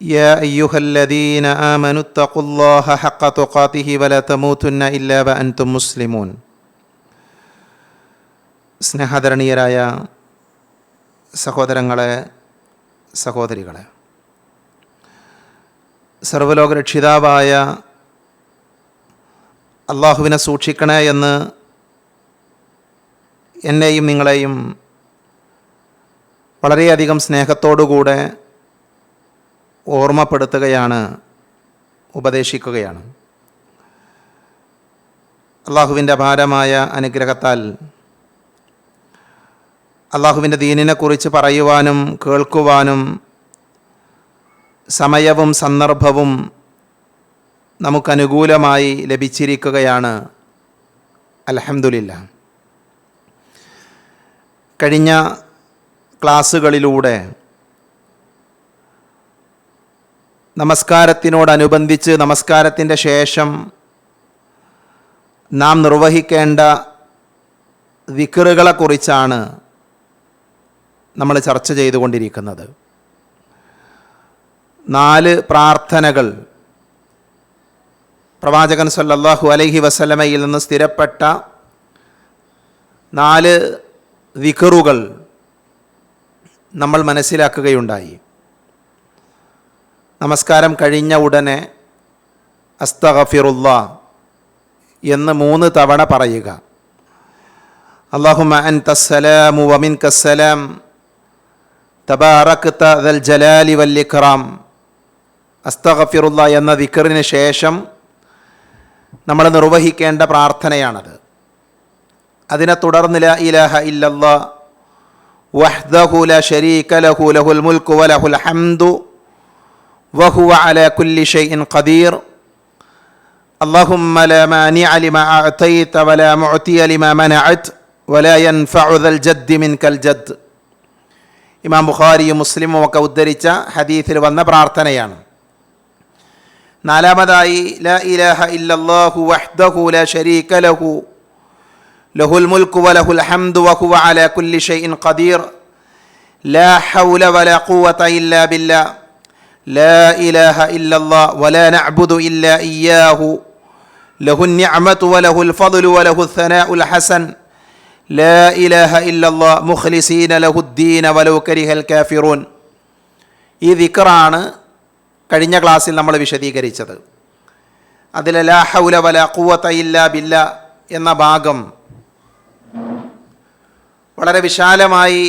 يا أيها الذين آمنوا اتقوا الله حق تقاته ولا تموتن إلا وأنتم مسلمون സ്നേഹധരണീയരായ സഹോദരങ്ങളെ സഹോദരികളെ സർവലോക രക്ഷിതാവായ അള്ളാഹുവിനെ സൂക്ഷിക്കണേ എന്ന് എന്നെയും നിങ്ങളെയും വളരെയധികം സ്നേഹത്തോടുകൂടെ ഓർമ്മപ്പെടുത്തുകയാണ് ഉപദേശിക്കുകയാണ്. അള്ളാഹുവിന്റെ അപാരമായ അനുഗ്രഹത്താൽ അള്ളാഹുവിന്റെ ദീനിനെക്കുറിച്ച് പറയുവാനും കേൾക്കുവാനും സമയവും സന്ദർഭവും നമുക്കനുകൂലമായി ലഭിച്ചിരിക്കുകയാണ്. അലഹമുല്ല കഴിഞ്ഞ ക്ലാസ്സുകളിലൂടെ നമസ്കാരത്തിനോടനുബന്ധിച്ച് നമസ്കാരത്തിന്റെ ശേഷം നാം നിർവഹിക്കേണ്ട വിക്കറുകളെക്കുറിച്ചാണ് നമ്മൾ ചർച്ച ചെയ്തുകൊണ്ടിരിക്കുന്നത്. നാല് പ്രാർത്ഥനകൾ. പ്രവാചകൻ സല്ലല്ലാഹു അലൈഹി വസലമയിൽ നിന്ന് സ്ഥിരപ്പെട്ട നാല് വിക്കറുകൾ നമ്മൾ മനസ്സിലാക്കുകയുണ്ടായി. നമസ്കാരം കഴിഞ്ഞ ഉടനെ അസ്തഗഫിറുല്ല എന്ന് മൂന്ന് തവണ പറയുക. അള്ളാഹുമ അൻ തസ്സലാമു വമിൻ കസ്സലാം തബാറക്ത തൽ ജലാലി വല്ലിഖറാം അസ്തഗഫിറുല്ല എന്ന ദിക്കറിന് ശേഷം നമ്മൾ നിർവഹിക്കേണ്ട പ്രാർത്ഥനയാണത്. അതിനെ തുടർന്ന് ഇലാഹ ഇല്ലല്ലാ. വഹ്ദഹു ല ശരീക ലഹു ലഹുൽ മുൽക്കു വലഹുൽ ഹംദു. وهو على كل شيء قدير اللهم لا مانع لما أعطيت ولا معطي لما منعت ولا ينفع ذا الجد منك الجد ഇമാം ബുഖാരിയും മുസ്ലിമും ഒക്കെ ഉദ്ധരിച്ച ഹദീസിൽ വന്ന പ്രാർത്ഥനയാണ് നാലാമതായി ല ഇലാഹ ഇല്ലല്ലാഹു വഹ്ദഹു ല ശരീക ലഹു ലഹുൽ മുൽക്കു വലഹുൽ ഹംദു വഹുവ അലാ കുല്ലി ഷൈഇൻ ഖദീർ ലാ ഹൗല വലാ ഖുവത ഇല്ലാ ബില്ലാഹ് لا إله إلا الله ولا نعبد إلا إياه له النعمة وله الفضل وله الثناء الحسن لا إله إلا الله مخلصين له الدين ولو كره الكافرون ഈ ദിക്കറാണ് കഴിഞ്ഞ ക്ലാസ്സിൽ നമ്മൾ വിശദീകരിച്ചത് അതിൽ ലാ ഹൗല വല ഖുവത ഇല്ല ബില്ല എന്ന ഭാഗം വളരെ വിശാലമായി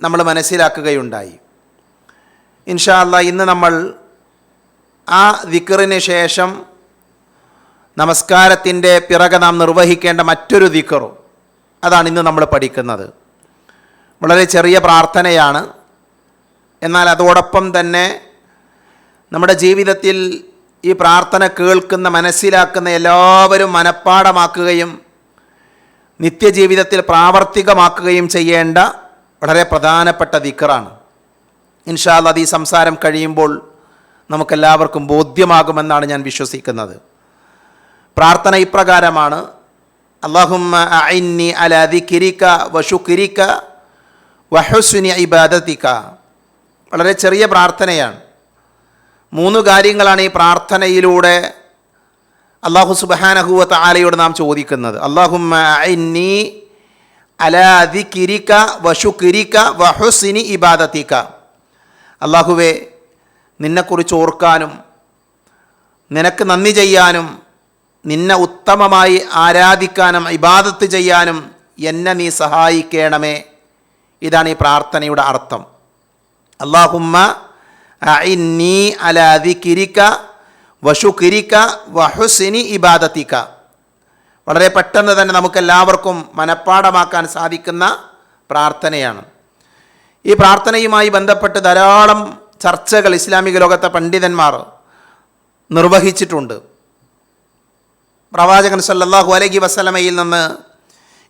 നമ്മൾ മനസ്സിലാക്കുകയുണ്ടായി ഇൻഷാ അല്ല ഇന്ന് നമ്മൾ ആ ദിക്കറിന് ശേഷം നമസ്കാരത്തിന്റെ പിറകെ നാം നിർവഹിക്കേണ്ട മറ്റൊരു ദിക്കറും. അതാണ് ഇന്ന് നമ്മൾ പഠിക്കുന്നത്. വളരെ ചെറിയ പ്രാർത്ഥനയാണ്. എന്നാൽ അതോടൊപ്പം തന്നെ നമ്മുടെ ജീവിതത്തിൽ ഈ പ്രാർത്ഥന കേൾക്കുന്ന മനസ്സിലാക്കുന്ന എല്ലാവരും മനഃപ്പാടമാക്കുകയും നിത്യജീവിതത്തിൽ പ്രാവർത്തികമാക്കുകയും ചെയ്യേണ്ട വളരെ പ്രധാനപ്പെട്ട ദിക്കറാണ്. ഇൻഷാല്ല അത് ഈ സംസാരം കഴിയുമ്പോൾ നമുക്കെല്ലാവർക്കും ബോധ്യമാകുമെന്നാണ് ഞാൻ വിശ്വസിക്കുന്നത്. പ്രാർത്ഥന ഇപ്രകാരമാണ്. അള്ളാഹുമ്മ അഇന്നി അല ദിക്കിരിക്ക വഷുക്കിരിക്ക വഹുസ്നി ഇബാദത്തിക്ക വളരെ ചെറിയ പ്രാർത്ഥനയാണ്. മൂന്ന് കാര്യങ്ങളാണ് ഈ പ്രാർത്ഥനയിലൂടെ അള്ളാഹു സുബഹാനഹുവ ആലയോട് നാം ചോദിക്കുന്നത്. അള്ളാഹുമ്മ അഇന്നി അല ദിക്കിരിക്ക വഷുക്കിരിക്ക വഹുസ്നി ഇബാദത്തിക്ക അള്ളാഹുവെ നിന്നെക്കുറിച്ച് ഓർക്കാനും നിനക്ക് നന്ദി ചെയ്യാനും നിന്നെ ഉത്തമമായി ആരാധിക്കാനും ഇബാദത്ത് ചെയ്യാനും എന്നെ നീ സഹായിക്കണമേ. ഇതാണ് ഈ പ്രാർത്ഥനയുടെ അർത്ഥം. അള്ളാഹുമ്മ അഇന്നി അലാ വഷു വഷുക്കിരിക്ക വഹുസിനി ഇബാദത്തിക്ക വളരെ പെട്ടെന്ന് തന്നെ നമുക്കെല്ലാവർക്കും മനഃപ്പാടമാക്കാൻ സാധിക്കുന്ന പ്രാർത്ഥനയാണ്. ഈ പ്രാർത്ഥനയുമായി ബന്ധപ്പെട്ട് ധാരാളം ചർച്ചകൾ ഇസ്ലാമിക ലോകത്തെ പണ്ഡിതന്മാർ നിർവഹിച്ചിട്ടുണ്ട്. പ്രവാചകൻ സല്ലാഹു അലഹി വസല്ലമയിൽ നിന്ന്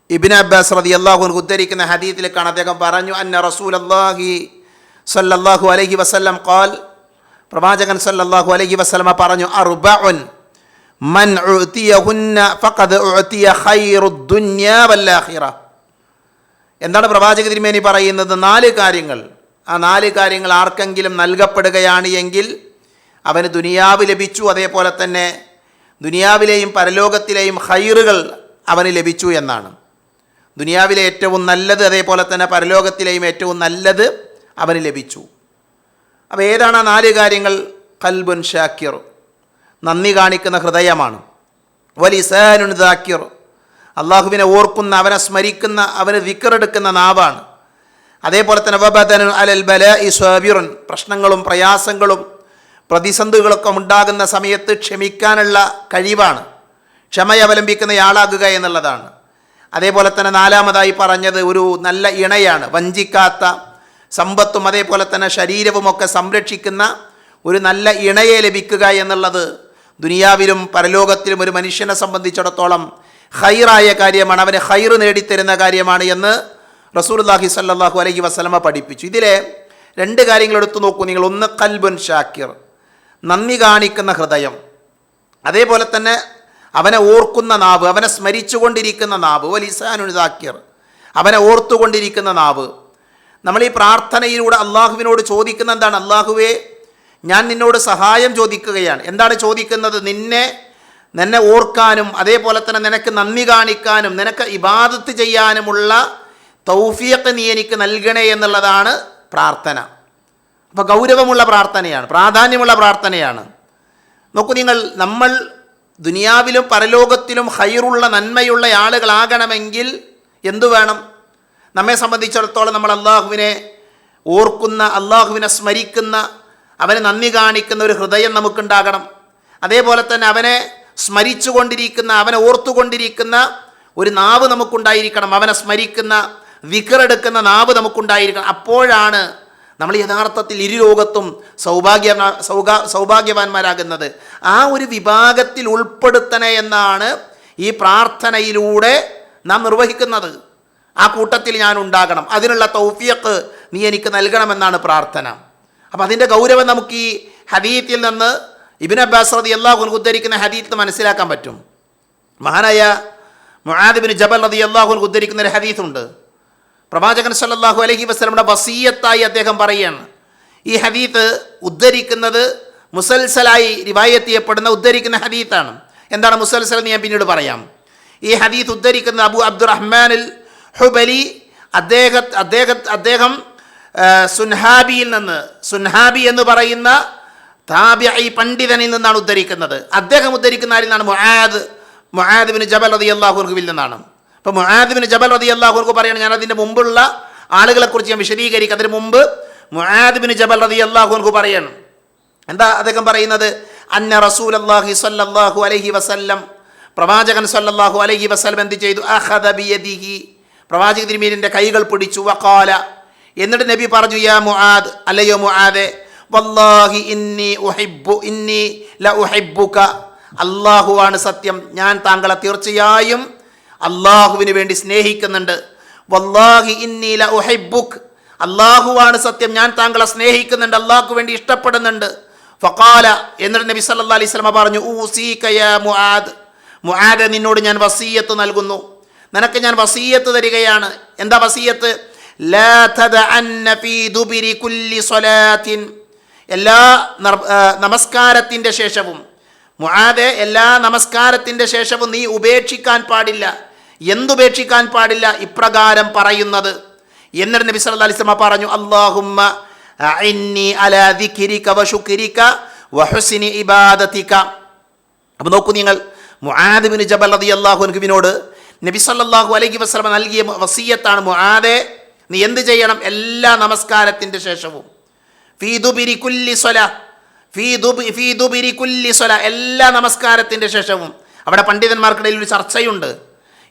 ഇബിൻ അബ്ബാസ് റതി അള്ളാഹു ഉദ്ധരിക്കുന്ന ഹദീത്തിലേക്കാണ് അദ്ദേഹം പറഞ്ഞു അന്ന റസൂൽ അള്ളാഹി സല്ലാഹു അലഹി വസ്ലം ഖാൽ. പ്രവാചകൻ സല്ലാഹു അലഹി വസ്ലമ പറഞ്ഞു അർബഉൻ മൻ ഫഖദ് ഉഅതിയ ഖൈറുദ് ദുനിയ വൽ ആഖിറ. എന്താണ് പ്രവാചക തിരുമേനി പറയുന്നത്? നാല് കാര്യങ്ങൾ. ആ നാല് കാര്യങ്ങൾ ആർക്കെങ്കിലും നൽകപ്പെടുകയാണ് എങ്കിൽ അവന് ദുനിയാവ് ലഭിച്ചു. അതേപോലെ തന്നെ ദുനിയാവിലെയും പരലോകത്തിലെയും ഹൈറുകൾ അവന് ലഭിച്ചു എന്നാണ്. ദുനിയാവിലെ ഏറ്റവും നല്ലത് അതേപോലെ തന്നെ പരലോകത്തിലെയും ഏറ്റവും നല്ലത് അവന് ലഭിച്ചു. അപ്പോൾ ഏതാണ് ആ നാല് കാര്യങ്ങൾ? കൽബുൻ ഷാക്കിർ നന്ദി കാണിക്കുന്ന ഹൃദയമാണ്. വലിസാനുൻ ദാക്കിർ. അള്ളാഹുവിനെ ഓർക്കുന്ന അവനെ സ്മരിക്കുന്ന അവന് വിക്കറെടുക്കുന്ന നാവാണ്. അതേപോലെ തന്നെ വബദനു അലൽ ബല ഇ സ്വാബിറുൻ പ്രശ്നങ്ങളും പ്രയാസങ്ങളും പ്രതിസന്ധികളൊക്കെ ഉണ്ടാകുന്ന സമയത്ത് ക്ഷമിക്കാനുള്ള കഴിവാണ്. ക്ഷമ അവലംബിക്കുന്നയാളാകുക എന്നുള്ളതാണ്. അതേപോലെ തന്നെ നാലാമതായി പറഞ്ഞത് ഒരു നല്ല ഇണയാണ് വഞ്ചിക്കാത്ത സമ്പത്തും അതേപോലെ തന്നെ ശരീരവുമൊക്കെ സംരക്ഷിക്കുന്ന ഒരു നല്ല ഇണയെ ലഭിക്കുക എന്നുള്ളത് ദുനിയാവിലും പരലോകത്തിലും ഒരു മനുഷ്യനെ സംബന്ധിച്ചിടത്തോളം ഹൈറായ കാര്യമാണ്. അവന് ഹൈർ നേടിത്തരുന്ന കാര്യമാണ് എന്ന് റസൂൽല്ലാഹി സല്ലാഹു അലൈഹി വസ്ലമ പഠിപ്പിച്ചു. ഇതിലെ രണ്ട് കാര്യങ്ങൾ എടുത്തു നോക്കൂ. നിങ്ങൾ ഒന്ന് കൽബുൻ ഷാക്കിർ നന്ദി കാണിക്കുന്ന ഹൃദയം. അതേപോലെ തന്നെ അവനെ ഓർക്കുന്ന നാവ് അവനെ സ്മരിച്ചുകൊണ്ടിരിക്കുന്ന നാവ് വലിസാനുദാക്കിർ അവനെ ഓർത്തുകൊണ്ടിരിക്കുന്ന നാവ്. നമ്മൾ ഈ പ്രാർത്ഥനയിലൂടെ അള്ളാഹുവിനോട് ചോദിക്കുന്ന എന്താണ്? അള്ളാഹുവേ ഞാൻ നിന്നോട് സഹായം ചോദിക്കുകയാണ്. എന്താണ് ചോദിക്കുന്നത്? നിന്നെ നിന്നെ ഓർക്കാനും അതേപോലെ തന്നെ നിനക്ക് നന്ദി കാണിക്കാനും നിനക്ക് ഇബാദത്ത് ചെയ്യാനുമുള്ള തൗഫിയൊക്കെ നീ എനിക്ക് നൽകണേ എന്നുള്ളതാണ് പ്രാർത്ഥന. അപ്പോൾ ഗൗരവമുള്ള പ്രാർത്ഥനയാണ് പ്രാധാന്യമുള്ള പ്രാർത്ഥനയാണ്. നോക്കൂ നിങ്ങൾ നമ്മൾ ദുനിയാവിലും പരലോകത്തിലും ഹൈറുള്ള നന്മയുള്ള ആളുകളാകണമെങ്കിൽ എന്തു വേണം? നമ്മെ സംബന്ധിച്ചിടത്തോളം നമ്മൾ അള്ളാഹുവിനെ ഓർക്കുന്ന അള്ളാഹുവിനെ സ്മരിക്കുന്ന അവനെ നന്ദി കാണിക്കുന്ന ഒരു ഹൃദയം നമുക്കുണ്ടാകണം. അതേപോലെ തന്നെ അവനെ സ്മരിച്ചുകൊണ്ടിരിക്കുന്ന അവനെ ഓർത്തുകൊണ്ടിരിക്കുന്ന ഒരു നാവ് നമുക്കുണ്ടായിരിക്കണം. അവനെ സ്മരിക്കുന്ന വിക്കറെടുക്കുന്ന നാവ് നമുക്കുണ്ടായിരിക്കണം. അപ്പോഴാണ് നമ്മൾ യഥാർത്ഥത്തിൽ ഇരുലോകത്തും സൗഭാഗ്യ സൗഭാ സൗഭാഗ്യവാന്മാരാകുന്നത്. ആ ഒരു വിഭാഗത്തിൽ ഉൾപ്പെടുത്തണേ എന്നാണ് ഈ പ്രാർത്ഥനയിലൂടെ നാം നിർവഹിക്കുന്നത്. ആ കൂട്ടത്തിൽ ഞാൻ ഉണ്ടാകണം. അതിനുള്ള തൗഫിയക്ക് നീ എനിക്ക് നൽകണമെന്നാണ് പ്രാർത്ഥന. അപ്പം അതിന്റെ ഗൗരവം നമുക്ക് ഈ ഹദീത്തിൽ നിന്ന് ഇബിൻ അബ്ബാസ് റതി അള്ളാഹു ഉദ്ധരിക്കുന്ന ഹദീത്ത് മനസ്സിലാക്കാൻ പറ്റും. മഹാനായ മുഹാദിബിൻ ജബൽ റതി അള്ളാഹു ഉദ്ധരിക്കുന്ന ഒരു ഹദീത്തുണ്ട് പ്രവാചകൻ സല്ലാഹു അലഹി വസ്ലമിയുടെ വസീയത്തായി അദ്ദേഹം പറയുകയാണ് ഈ ഹദീത്ത് ഉദ്ധരിക്കുന്നത് മുസൽസലായി റിവായത്ത് ചെയ്യപ്പെടുന്ന ഉദ്ധരിക്കുന്ന ഹദീത്താണ് എന്താണ് മുസൽസൽ എന്ന് ഞാൻ പിന്നീട് പറയാം. ഈ ഹദീത്ത് ഉദ്ധരിക്കുന്ന അബു അബ്ദുറഹ്മാനിൽ ഹുബലി അദ്ദേഹ അദ്ദേഹ സുൻഹാബിയിൽ നിന്ന് സുൻഹാബി എന്ന് പറയുന്ന താബിഈ പണ്ഡിതനിൽ നിന്നാണ് ഉദ്ധരിക്കുന്നത്. അദ്ദേഹം ഉദ്ധരിക്കുന്ന ആരിൽ നിന്നാണ്? മുആദ്. മൊഹാദിബിന് ജബൽ റതി അള്ളാഹുർഖുവിൽ നിന്നാണ്. അപ്പോൾ മൊഹാദിബിന് ജബൽ റതി അള്ളാഹുർക്ക് പറയാണ് ഞാൻ അതിന്റെ മുമ്പുള്ള ആളുകളെക്കുറിച്ച് ഞാൻ വിശദീകരിക്കും. അതിന് മുമ്പ് മൊഹാദിബിന് ജബൽ റതി അള്ളാഹുർക്ക് പറയണം. എന്താ അദ്ദേഹം പറയുന്നത്? അന്ന റസൂൽ അള്ളാഹി സല്ലാഹു അലഹി വസല്ലം. പ്രവാചകൻ സല്ലാഹു അലഹി വസല്ലം എന്ത് ചെയ്തു? അഖദ ബിയദിഹി. പ്രവാചക തിരുമേനിന്റെ കൈകൾ പിടിച്ചു. വക്കാല എന്നിട്ട് നബി പറഞ്ഞു യാ മുആദ്. അല്ലയോ മുആദെ വല്ലാഹി ഇന്നി ഉഹിബ്ബു ഇന്നി ല ഉഹിബ്ബുക. അള്ളാഹുവാണ് സത്യം. ഞാൻ താങ്കളെ തീർച്ചയായും അള്ളാഹുവിന് വേണ്ടി സ്നേഹിക്കുന്നുണ്ട്. വല്ലാഹി ഇന്നി ല ഉഹിബ്ബുക്. അള്ളാഹുവാണ് സത്യം. ഞാൻ താങ്കളെ സ്നേഹിക്കുന്നുണ്ട്. അള്ളാഹ്ക്ക് വേണ്ടി ഇഷ്ടപ്പെടുന്നുണ്ട്. ഫഖാല എന്നിട്ട് നബി സല്ലല്ലാഹു അലൈഹി വസല്ലമ പറഞ്ഞു ഊസീക യാ മുആദ്. മുആദ് നിന്നോട് ഞാൻ വസീയത്ത് നൽകുന്നു. നിനക്ക് ഞാൻ വസീയത്ത് തരികയാണ്. എന്താ വസീയത്ത്? ലാ തദഅന്ന ഫീ ദുബിരി കുല്ലി സ്വലാത്തിൻ. എല്ലാ നമസ്കാരത്തിന്റെ ശേഷവും മുഹാദെ എല്ലാ നമസ്കാരത്തിന്റെ ശേഷവും നീ ഉപേക്ഷിക്കാൻ പാടില്ല. എന്തുപേക്ഷിക്കാൻ പാടില്ല? ഇപ്രകാരം പറയുന്നത്. എന്നിട്ട് നബി അലൈഹി വസല്ലം പറഞ്ഞു ഇബാദതിക. അപ്പോൾ നോക്കൂ നിങ്ങൾ മുആദിബിന് ജബൽ റതി അള്ളാഹുനുവിനോട് നബി സല്ലല്ലാഹു അലൈഹി വസല്ലമ നൽകിയ വസീയത്താണ് മുആദെ നീ എന്ത് ചെയ്യണം? എല്ലാ നമസ്കാരത്തിന്റെ ശേഷവും. എല്ലാ നമസ്കാരത്തിന്റെ ശേഷവും അവിടെ പണ്ഡിതന്മാർക്കിടയിൽ ഒരു ചർച്ചയുണ്ട്.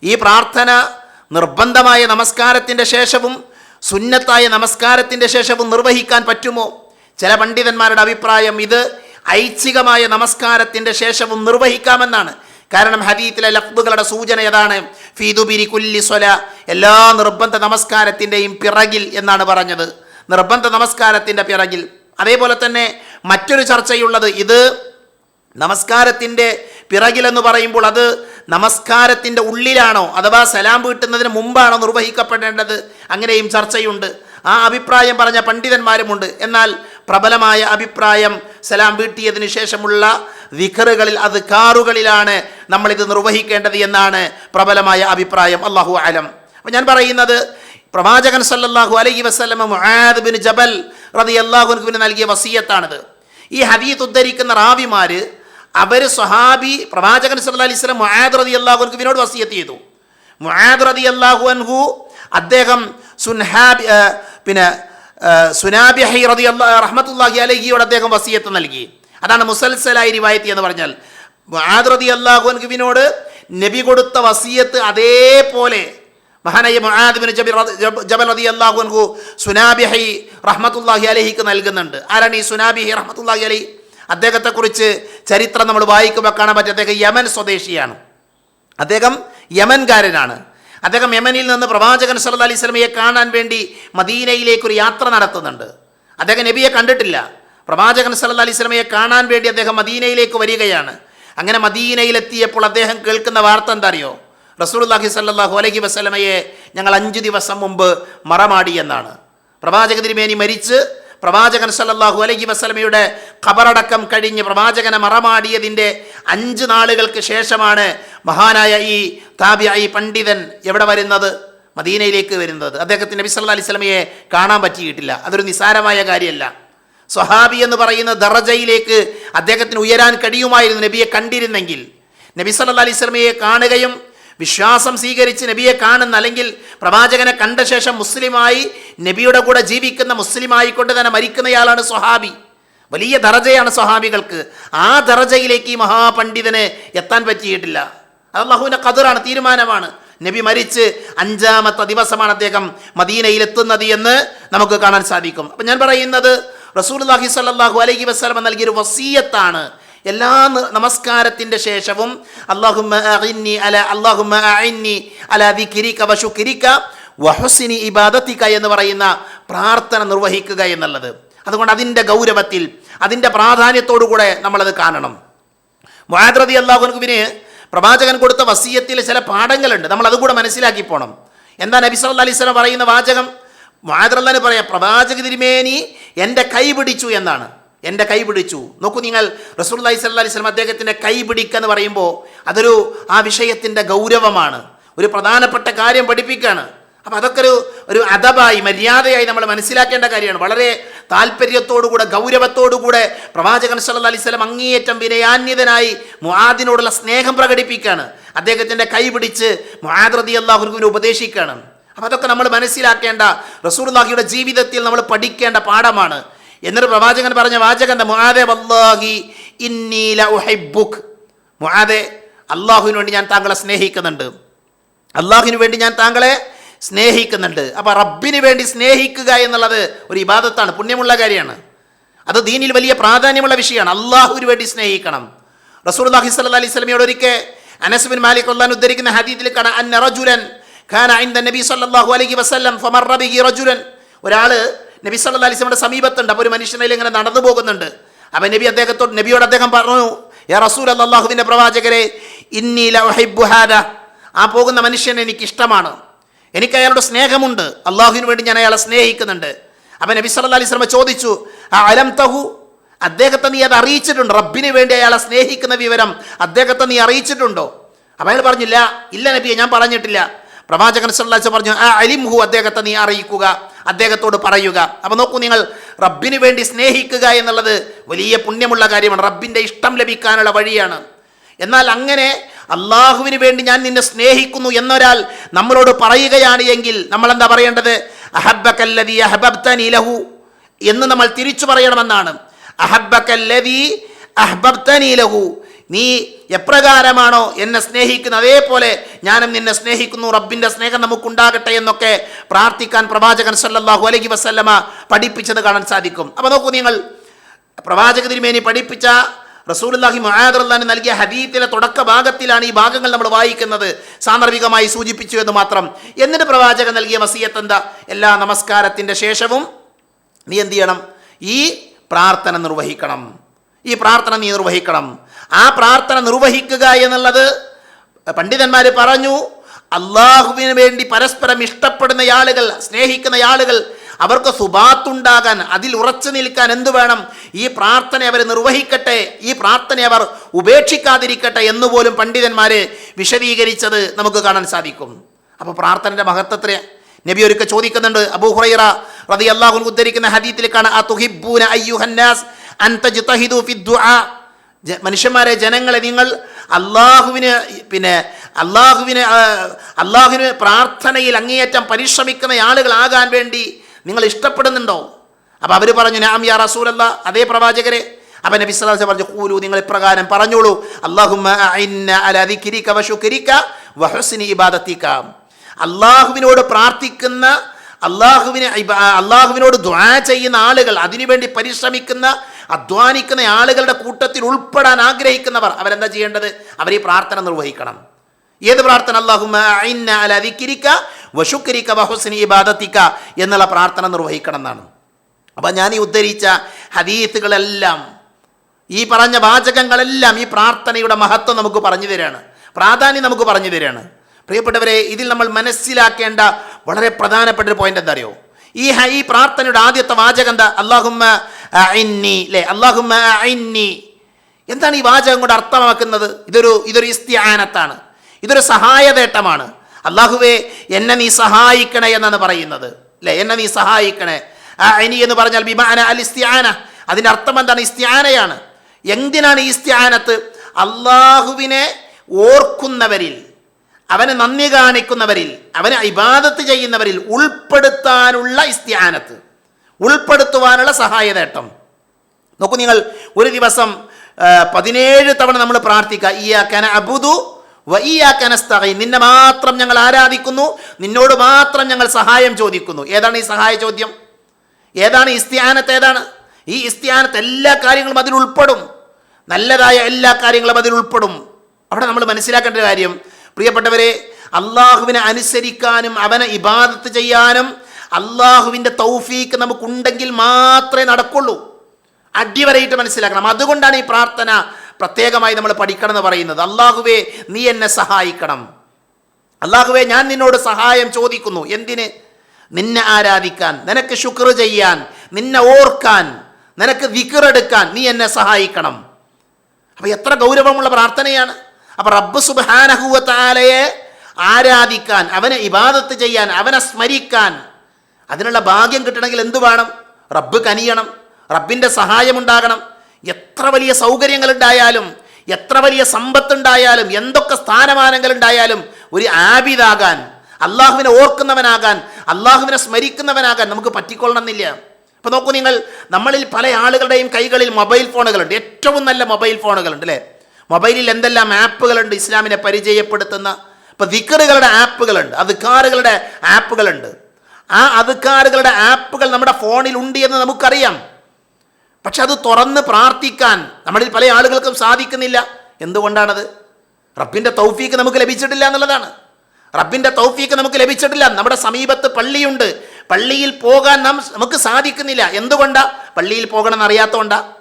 ഈ പ്രാർത്ഥന നിർബന്ധമായ നമസ്കാരത്തിന്റെ ശേഷവും സുന്നത്തായ നമസ്കാരത്തിന്റെ ശേഷവും നിർവഹിക്കാൻ പറ്റുമോ? ചില പണ്ഡിതന്മാരുടെ അഭിപ്രായം ഇത് ഐച്ഛികമായ നമസ്കാരത്തിന്റെ ശേഷവും നിർവഹിക്കാമെന്നാണ്. കാരണം ഹദീത്തിലെ ലഫ്ബുകളുടെ സൂചന ഏതാണ്? ഫീദുബിരി കുല്ലി സ്വല. എല്ലാ നിർബന്ധ നമസ്കാരത്തിന്റെയും പിറകിൽ എന്നാണ് പറഞ്ഞത്. നിർബന്ധ നമസ്കാരത്തിന്റെ പിറകിൽ. അതേപോലെ തന്നെ മറ്റൊരു ചർച്ചയുള്ളത് ഇത് നമസ്കാരത്തിന്റെ പിറകിലെന്ന് പറയുമ്പോൾ അത് നമസ്കാരത്തിന്റെ ഉള്ളിലാണോ അഥവാ സലാം വീട്ടുന്നതിന് മുമ്പാണോ നിർവഹിക്കപ്പെടേണ്ടത്? അങ്ങനെയും ചർച്ചയുണ്ട്. ആ അഭിപ്രായം പറഞ്ഞ പണ്ഡിതന്മാരുമുണ്ട്. എന്നാൽ പ്രബലമായ അഭിപ്രായം സലാം വീട്ടിയതിനു ശേഷമുള്ള വിഖറുകളിൽ അത് കാറുകളിലാണ് നമ്മളിത് നിർവഹിക്കേണ്ടത് എന്നാണ് പ്രബലമായ അഭിപ്രായം. അള്ളാഹു അലം. അപ്പം ഞാൻ പറയുന്നത് പ്രവാചകൻ സല്ലല്ലാഹു അലൈഹി ബിൻ ജബൽ റളിയല്ലാഹു അൻഹുവിന് നൽകിയ വസീയത്താണിത്. ഈ ഹദീത്ത് ഉദ്ധരിക്കുന്ന റാവിമാര് അവർ സ്വഹാബി പ്രവാചകൻ സല്ല അലൈഹി വസല്ലം മുആദ് റളിയല്ലാഹു അൻഹുവിനോട് വസീയത്ത് ചെയ്തു. മുആദ് റളിയല്ലാഹു അൻഹു അദ്ദേഹം സുൻഹാബി പിന്നെ ആ, റതി റളിയല്ലാഹു റഹ്മത്തുല്ലാഹി അലഹിയോട് അദ്ദേഹം വസീയത്ത് നൽകി. അതാണ് മുസൽസലായി റിവായത്തി എന്ന് പറഞ്ഞാൽ. മുഹാദ് റതി അൻഹുവിനോട് നബി കൊടുത്ത വസീയത്ത് അതേപോലെ മഹാനായ മുഹാദിബിന് ജബൽ റളിയല്ലാഹു അൻഹു സുനാബിഹി റഹ്മത്തുല്ലാഹി അലഹിക്ക് നൽകുന്നുണ്ട്. ആരാണ് ഈ സുനാബിഹി റഹ്മത്തുല്ലാഹി അലി? അദ്ദേഹത്തെക്കുറിച്ച് ചരിത്രം നമ്മൾ വായിക്കുമ്പോൾ കാണാൻ പറ്റും അദ്ദേഹം യമൻ സ്വദേശിയാണ്. അദ്ദേഹം യമൻകാരനാണ്. അദ്ദേഹം യമനിൽ നിന്ന് പ്രവാചകൻ സല്ല അലൈഹി സ്വലമയെ കാണാൻ വേണ്ടി മദീനയിലേക്ക് ഒരു യാത്ര നടത്തുന്നുണ്ട്. അദ്ദേഹം നബിയെ കണ്ടിട്ടില്ല. പ്രവാചകൻ സല്ല അലൈഹി സ്വലമയെ കാണാൻ വേണ്ടി അദ്ദേഹം മദീനയിലേക്ക് വരികയാണ്. അങ്ങനെ മദീനയിലെത്തിയപ്പോൾ അദ്ദേഹം കേൾക്കുന്ന വാർത്ത എന്താ അറിയോ? റസൂലുള്ളാഹി സല്ലാഹു അലഹി വസ്ലമയെ ഞങ്ങൾ അഞ്ച് ദിവസം മുമ്പ് മറമാടി എന്നാണ്. പ്രവാചക തിരുമേനി മരിച്ച് പ്രവാചകൻ സല്ലാഹു അലഹി വസ്ലമയുടെ ഖബറടക്കം കഴിഞ്ഞ് പ്രവാചകനെ മറമാടിയതിന്റെ അഞ്ച് നാളുകൾക്ക് ശേഷമാണ് മഹാനായ ഈ താബിയായി പണ്ഡിതൻ എവിടെ വരുന്നത്? മദീനയിലേക്ക് വരുന്നത്. അദ്ദേഹത്തിന് നബി സല്ലാ അലൈഹി സ്വലമയെ കാണാൻ പറ്റിയിട്ടില്ല. അതൊരു നിസാരമായ കാര്യമല്ല. സ്വഹാബി എന്ന് പറയുന്ന ദറജയിലേക്ക് അദ്ദേഹത്തിന് ഉയരാൻ കഴിയുമായിരുന്നു നബിയെ കണ്ടിരുന്നെങ്കിൽ. നബി സല്ലാ അലൈഹി സ്വലമയെ കാണുകയും വിശ്വാസം സ്വീകരിച്ച് നബിയെ കാണുന്ന അല്ലെങ്കിൽ പ്രവാചകനെ കണ്ട ശേഷം മുസ്ലിമായി നബിയുടെ കൂടെ ജീവിക്കുന്ന മുസ്ലിമായിക്കൊണ്ട് തന്നെ മരിക്കുന്നയാളാണ് സ്വഹാബി. വലിയ ദറജയാണ് സ്വഹാബികൾക്ക്. ആ ദറജയിലേക്ക് ഈ മഹാപണ്ഡിതന് എത്താൻ പറ്റിയിട്ടില്ല. അത് അള്ളാഹുവിന്റെ കതിറാണ് തീരുമാനമാണ്. നബി മരിച്ച് അഞ്ചാമത്തെ ദിവസമാണ് അദ്ദേഹം മദീനയിൽ എത്തുന്നത് എന്ന് നമുക്ക് കാണാൻ സാധിക്കും. അപ്പം ഞാൻ പറയുന്നത് റസൂലുള്ളാഹി സ്വല്ലല്ലാഹു അലൈഹി വസല്ലം നൽകിയൊരു വസീയത്താണ്. എല്ലാ നമസ്കാരത്തിന്റെ ശേഷവും അഇന്നി അല അഇന്നി അലാ ദിക്രിക വശുക്രിക വഹുസ്നി ഇബാദത്തിക എന്ന് പറയുന്ന പ്രാർത്ഥന നിർവഹിക്കുക എന്നുള്ളത്. അതുകൊണ്ട് അതിന്റെ ഗൗരവത്തിൽ അതിന്റെ പ്രാധാന്യത്തോടു കൂടെ നമ്മളത് കാണണം. മുഹാദ്രതി അള്ളാഹുനുവിന് പ്രവാചകൻ കൊടുത്ത വസീയത്തിൽ ചില പാഠങ്ങളുണ്ട്. നമ്മൾ അതുകൂടെ മനസ്സിലാക്കി പോകണം എന്താ നബി സല്ല അലൈഹി വസല്ലം പറയുന്ന വാചകം? മുഹാദ്രല്ലാൻ പറയാം പ്രവാചക തിരുമേനി എന്റെ കൈ പിടിച്ചു എന്നാണ്. എന്റെ കൈ പിടിച്ചു. നോക്കൂ നിങ്ങൾ സ്വല്ലല്ലാഹി അലൈഹി വസല്ലം അദ്ദേഹത്തിന്റെ കൈ പിടിക്കുക എന്ന് പറയുമ്പോൾ അതൊരു ആ വിഷയത്തിന്റെ ഗൗരവമാണ്. ഒരു പ്രധാനപ്പെട്ട കാര്യം പഠിപ്പിക്കുകയാണ്. അപ്പം അതൊക്കെ ഒരു ഒരു അദബായി മര്യാദയായി നമ്മൾ മനസ്സിലാക്കേണ്ട കാര്യമാണ്. വളരെ താല്പര്യത്തോടുകൂടെ ഗൗരവത്തോടുകൂടെ പ്രവാചകൻ സല്ല അലൈഹി വസല്ലം അങ്ങേയറ്റം വിനയാന്യതനായി മുഹാദിനോടുള്ള സ്നേഹം പ്രകടിപ്പിക്കുകയാണ്. അദ്ദേഹത്തിന്റെ കൈ പിടിച്ച് മുഹാദ്രതി അൻഹുവിനെ ഉപദേശിക്കുകയാണ്. അപ്പം അതൊക്കെ നമ്മൾ മനസ്സിലാക്കേണ്ട റസൂലുള്ളാഹിയുടെ ജീവിതത്തിൽ നമ്മൾ പഠിക്കേണ്ട പാഠമാണ്. എന്നിട്ട് പ്രവാചകൻ പറഞ്ഞ വാചകന്റെ മുഹാദെ വല്ലാഹി ഇന്നീല ഉഹൈബുഖ് മുഹാദെ അള്ളാഹുവിന് വേണ്ടി ഞാൻ താങ്കളെ സ്നേഹിക്കുന്നുണ്ട്. അള്ളാഹുവിന് വേണ്ടി ഞാൻ താങ്കളെ സ്നേഹിക്കുന്നുണ്ട്. അപ്പോൾ റബ്ബിന് വേണ്ടി സ്നേഹിക്കുക എന്നുള്ളത് ഒരു ഇബാദത്താണ് പുണ്യമുള്ള കാര്യമാണ്. അത് ദീനിൽ വലിയ പ്രാധാന്യമുള്ള വിഷയമാണ്. അള്ളാഹുവിന് വേണ്ടി സ്നേഹിക്കണം. റസൂൽ അള്ളാഹി സ്വല്ലല്ലാഹി അലൈഹി സ്വലമിയോട് ഒരിക്കൽ അനസ് ബിൻ മാലിക് അള്ളഹാൻ ഉദ്ധരിക്കുന്ന ഹദീദിൽ കാണാം അന്ന റജുലൻ ഖാന ദ നബി സല്ലല്ലാഹു അലൈഹി വസല്ലം റബി ബിഹി റജുലൻ. ഒരാൾ നബി സല്ലാ അലൈഹി വസല്ലമയുടെ സമീപത്തുണ്ട്. അപ്പോൾ ഒരു മനുഷ്യനെ ഇങ്ങനെ നടന്നു പോകുന്നുണ്ട്. അപ്പം നബി അദ്ദേഹത്തോട് നബിയോട് അദ്ദേഹം പറഞ്ഞു യാ റസൂൽ അള്ളാഹുവിന്റെ പ്രവാചകരെ ഇന്നി ലഉഹിബ്ബു ഹാദാ. ആ പോകുന്ന മനുഷ്യൻ എനിക്ക് ഇഷ്ടമാണ്. എനിക്ക് അയാളുടെ സ്നേഹമുണ്ട്. അള്ളാഹുവിന് വേണ്ടി ഞാൻ അയാളെ സ്നേഹിക്കുന്നുണ്ട്. അപ്പം നബി സല്ലാ അലൈഹി സ്വലമ ചോദിച്ചു ആ അലം തഹു? അദ്ദേഹത്തെ നീ അത് അറിയിച്ചിട്ടുണ്ട്. റബ്ബിന് വേണ്ടി അയാളെ സ്നേഹിക്കുന്ന വിവരം അദ്ദേഹത്തെ നീ അറിയിച്ചിട്ടുണ്ടോ? അപ്പം അയാൾ പറഞ്ഞില്ല ഇല്ല നബിയെ ഞാൻ പറഞ്ഞിട്ടില്ല. പ്രവാചകൻ അലൈഹി പറഞ്ഞു ആ അലിംഹു അദ്ദേഹത്തെ നീ അറിയിക്കുക അദ്ദേഹത്തോട് പറയുക. അപ്പം നോക്കൂ നിങ്ങൾ റബ്ബിന് വേണ്ടി സ്നേഹിക്കുക എന്നുള്ളത് വലിയ പുണ്യമുള്ള കാര്യമാണ്. റബ്ബിന്റെ ഇഷ്ടം ലഭിക്കാനുള്ള വഴിയാണ്. എന്നാൽ അങ്ങനെ അള്ളാഹുവിന് വേണ്ടി ഞാൻ നിന്നെ സ്നേഹിക്കുന്നു എന്നൊരാൾ നമ്മളോട് പറയുകയാണ് എങ്കിൽ നമ്മൾ എന്താ പറയേണ്ടത്? അഹബക്കല്ലതി അഹബബ്തനി ലഹു എന്ന് നമ്മൾ തിരിച്ചു പറയണമെന്നാണ്. അഹബക്കല്ലതി അഹബബ്തനി ലഹു നീ എപ്രകാരമാണോ എന്നെ സ്നേഹിക്കുന്നത് അതേപോലെ ഞാനും നിന്നെ സ്നേഹിക്കുന്നു റബ്ബിന്റെ സ്നേഹം നമുക്കുണ്ടാകട്ടെ എന്നൊക്കെ പ്രാർത്ഥിക്കാൻ പ്രവാചകൻ സല്ലാഹു അലൈഹി വസല്ലമ പഠിപ്പിച്ചത് കാണാൻ സാധിക്കും. അപ്പോൾ നോക്കൂ നിങ്ങൾ പ്രവാചക തിരുമേനി പഠിപ്പിച്ച റസൂലുള്ളാഹി മുആദുല്ലാന് നൽകിയ ഹദീത്തിലെ തുടക്ക ഭാഗത്തിലാണ് ഈ ഭാഗങ്ങൾ നമ്മൾ വായിക്കുന്നത്. സാന്ദർഭികമായി സൂചിപ്പിച്ചു എന്ന് മാത്രം. എന്നിട്ട് പ്രവാചകൻ നൽകിയ വസീയത്ത് എന്താ? എല്ലാ നമസ്കാരത്തിന്റെ ശേഷവും നീ എന്ത് ചെയ്യണം? ഈ പ്രാർത്ഥന നിർവഹിക്കണം. ഈ പ്രാർത്ഥന നീ നിർവഹിക്കണം. ആ പ്രാർത്ഥന നിർവഹിക്കുക എന്നുള്ളത് പണ്ഡിതന്മാർ പറഞ്ഞു. അള്ളാഹുവിന് വേണ്ടി പരസ്പരം ഇഷ്ടപ്പെടുന്ന ആളുകൾ സ്നേഹിക്കുന്ന ആളുകൾ അവർക്ക് സുബാത്തുണ്ടാകാൻ അതിൽ ഉറച്ചു നിൽക്കാൻ എന്തു വേണം? ഈ പ്രാർത്ഥന അവർ നിർവഹിക്കട്ടെ ഈ പ്രാർത്ഥന അവർ ഉപേക്ഷിക്കാതിരിക്കട്ടെ എന്നുപോലും പണ്ഡിതന്മാർ വിശദീകരിച്ചത് നമുക്ക് കാണാൻ സാധിക്കും. അപ്പോൾ പ്രാർത്ഥനയുടെ മഹത്വത്തെ നബി ഒരുക്ക ചോദിക്കുന്നുണ്ട് അബൂ ഹുറൈറ റതി അള്ളാഹു ഉദ്ധരിക്കുന്ന ഹദീത്തിലേക്കാണ് ആ തുഹിബൂന അയ്യുഹന്നാസ് അൻ തജ്തഹിദു ഫി ദുആ? മനുഷ്യന്മാരെ ജനങ്ങളെ നിങ്ങൾ അള്ളാഹുവിന് പിന്നെ അള്ളാഹുവിന് അള്ളാഹുവിന് പ്രാർത്ഥനയിൽ അങ്ങേയറ്റം പരിശ്രമിക്കുന്ന ആളുകളാകാൻ വേണ്ടി നിങ്ങൾ ഇഷ്ടപ്പെടുന്നുണ്ടോ? അപ്പോൾ അവർ പറഞ്ഞു നാം യാ റസൂലല്ല. അതേ പ്രവാചകരെ. അപ്പം നബി വസല്ലം പറഞ്ഞു കൂലു നിങ്ങൾ ഇപ്രകാരം പറഞ്ഞോളൂ. വശുക്രിക വഹുസ്നി ഇബാദതിക അള്ളാഹുവിനോട് പ്രാർത്ഥിക്കുന്ന അള്ളാഹുവിനെ അള്ളാഹുവിനോട് ദ്വാ ചെയ്യുന്ന ആളുകൾ അതിനുവേണ്ടി പരിശ്രമിക്കുന്ന അധ്വാനിക്കുന്ന ആളുകളുടെ കൂട്ടത്തിൽ ഉൾപ്പെടാൻ ആഗ്രഹിക്കുന്നവർ അവരെന്താ ചെയ്യേണ്ടത്? അവർ ഈ പ്രാർത്ഥന നിർവഹിക്കണം. ഏത് പ്രാർത്ഥന? ഇബാദത്തിക എന്നുള്ള പ്രാർത്ഥന നിർവഹിക്കണം എന്നാണ്. അപ്പം ഞാൻ ഈ ഉദ്ധരിച്ച ഹദീത്തുകളെല്ലാം ഈ പറഞ്ഞ വാചകങ്ങളെല്ലാം ഈ പ്രാർത്ഥനയുടെ മഹത്വം നമുക്ക് പറഞ്ഞു തരികയാണ് പ്രാധാന്യം നമുക്ക് പറഞ്ഞു തരികയാണ് പ്രിയപ്പെട്ടവരെ ഇതിൽ നമ്മൾ മനസ്സിലാക്കേണ്ട വളരെ പ്രധാനപ്പെട്ട ഒരു പോയിന്റ് എന്താ അറിയോ ഈ ഈ പ്രാർത്ഥനയുടെ ആദ്യത്തെ വാചകം എന്താ? അള്ളാഹുമ്മ അഇന്നി അല്ലേ എന്താണ് ഈ വാചകം കൊണ്ട് അർത്ഥമാക്കുന്നത്? ഇതൊരു ഇതൊരു ഇസ്തിയാനത്താണ് ഇതൊരു സഹായതേട്ടമാണ്. അള്ളാഹുവേ എന്നെ നീ സഹായിക്കണേ എന്നാണ് പറയുന്നത്. അല്ലേ എന്നെ നീ സഹായിക്കണേ. അനി എന്ന് പറഞ്ഞാൽ ബിമാന അൽ ഇസ്തിയാന അതിന്റെ അർത്ഥം എന്താണ്? ഇസ്തിയാനയാണ് എന്തിനാണ് ഈ ഇസ്തിയാനത്ത് അള്ളാഹുവിനെ ഓർക്കുന്നവരിൽ അവന് നന്ദി കാണിക്കുന്നവരിൽ അവന് ഇബാദത്ത് ചെയ്യുന്നവരിൽ ഉൾപ്പെടുത്താനുള്ള ഇസ്ത്യാനത്ത് ഉൾപ്പെടുത്തുവാനുള്ള സഹായതേട്ടം നോക്കൂ നിങ്ങൾ ഒരു ദിവസം പതിനേഴ് തവണ നമ്മൾ പ്രാർത്ഥിക്കുക ഇയാക്കന അബുദു വയ്യാക്കനസ്തകൈ നിന്നെ മാത്രം ഞങ്ങൾ ആരാധിക്കുന്നു നിന്നോട് മാത്രം ഞങ്ങൾ സഹായം ചോദിക്കുന്നു. ഏതാണ് ഈ സഹായ ചോദ്യം? ഏതാണ് ഇസ്ത്യാനത്ത് ഏതാണ്? ഈ ഇസ്ത്യാനത്ത് എല്ലാ കാര്യങ്ങളും അതിൽ ഉൾപ്പെടും. നല്ലതായ എല്ലാ കാര്യങ്ങളും അതിൽ ഉൾപ്പെടും. അവിടെ നമ്മൾ മനസ്സിലാക്കേണ്ട കാര്യം പ്രിയപ്പെട്ടവരെ അള്ളാഹുവിനെ അനുസരിക്കാനും അവനെ ഇബാദത്ത് ചെയ്യാനും അള്ളാഹുവിന്റെ തൗഫീക്ക് നമുക്കുണ്ടെങ്കിൽ മാത്രമേ നടക്കുള്ളൂ. അടിവരയിട്ട് മനസ്സിലാക്കണം. അതുകൊണ്ടാണ് ഈ പ്രാർത്ഥന പ്രത്യേകമായി നമ്മൾ പഠിക്കണം എന്ന് പറയുന്നത്. അള്ളാഹുവേ നീ എന്നെ സഹായിക്കണം. അള്ളാഹുവെ ഞാൻ നിന്നോട് സഹായം ചോദിക്കുന്നു. എന്തിന്? നിന്നെ ആരാധിക്കാൻ നിനക്ക് ശുക്ർ ചെയ്യാൻ നിന്നെ ഓർക്കാൻ നിനക്ക് വിക്കറെടുക്കാൻ നീ എന്നെ സഹായിക്കണം. അപ്പോൾ എത്ര ഗൗരവമുള്ള പ്രാർത്ഥനയാണ്. അപ്പൊ റബ്ബ് സുബാനഹുവത്താലയെ ആരാധിക്കാൻ അവനെ ഇബാദത്ത് ചെയ്യാൻ അവനെ സ്മരിക്കാൻ അതിനുള്ള ഭാഗ്യം കിട്ടണമെങ്കിൽ എന്തു വേണം? റബ്ബ് കനിയണം റബ്ബിന്റെ സഹായമുണ്ടാകണം. എത്ര വലിയ സൗകര്യങ്ങൾ ഉണ്ടായാലും എത്ര വലിയ സമ്പത്തുണ്ടായാലും എന്തൊക്കെ സ്ഥാനമാനങ്ങൾ ഉണ്ടായാലും ഒരു ആബിദാകാൻ അള്ളാഹുവിനെ ഓർക്കുന്നവനാകാൻ അള്ളാഹുവിനെ സ്മരിക്കുന്നവനാകാൻ നമുക്ക് പറ്റിക്കൊള്ളണമെന്നില്ല. അപ്പോൾ നോക്കൂ നിങ്ങൾ നമ്മളിൽ പല ആളുകളുടെയും കൈകളിൽ മൊബൈൽ ഫോണുകളുണ്ട്. ഏറ്റവും നല്ല മൊബൈൽ ഫോണുകളുണ്ട് അല്ലേ? മൊബൈലിൽ എന്തെല്ലാം ആപ്പുകളുണ്ട് ഇസ്ലാമിനെ പരിചയപ്പെടുത്തുന്ന? ഇപ്പൊ ദിക്കറുകളുടെ ആപ്പുകളുണ്ട് അതുക്കാറുകളുടെ ആപ്പുകളുണ്ട്. ആ അതുക്കാറുകളുടെ ആപ്പുകൾ നമ്മുടെ ഫോണിൽ ഉണ്ട് എന്ന് നമുക്കറിയാം. പക്ഷെ അത് തുറന്ന് പ്രാർത്ഥിക്കാൻ നമ്മളിൽ പല ആളുകൾക്കും സാധിക്കുന്നില്ല. എന്തുകൊണ്ടാണത്? റബ്ബിന്റെ തൗഫീക്ക് നമുക്ക് ലഭിച്ചിട്ടില്ല എന്നുള്ളതാണ്. റബ്ബിന്റെ തൗഫീക്ക് നമുക്ക് ലഭിച്ചിട്ടില്ല. നമ്മുടെ സമീപത്ത് പള്ളിയുണ്ട്. പള്ളിയിൽ പോകാൻ നാം നമുക്ക് സാധിക്കുന്നില്ല. എന്തുകൊണ്ടാണ് പള്ളിയിൽ പോകണമെന്ന് എന്നറിയാത്തതുകൊണ്ടാ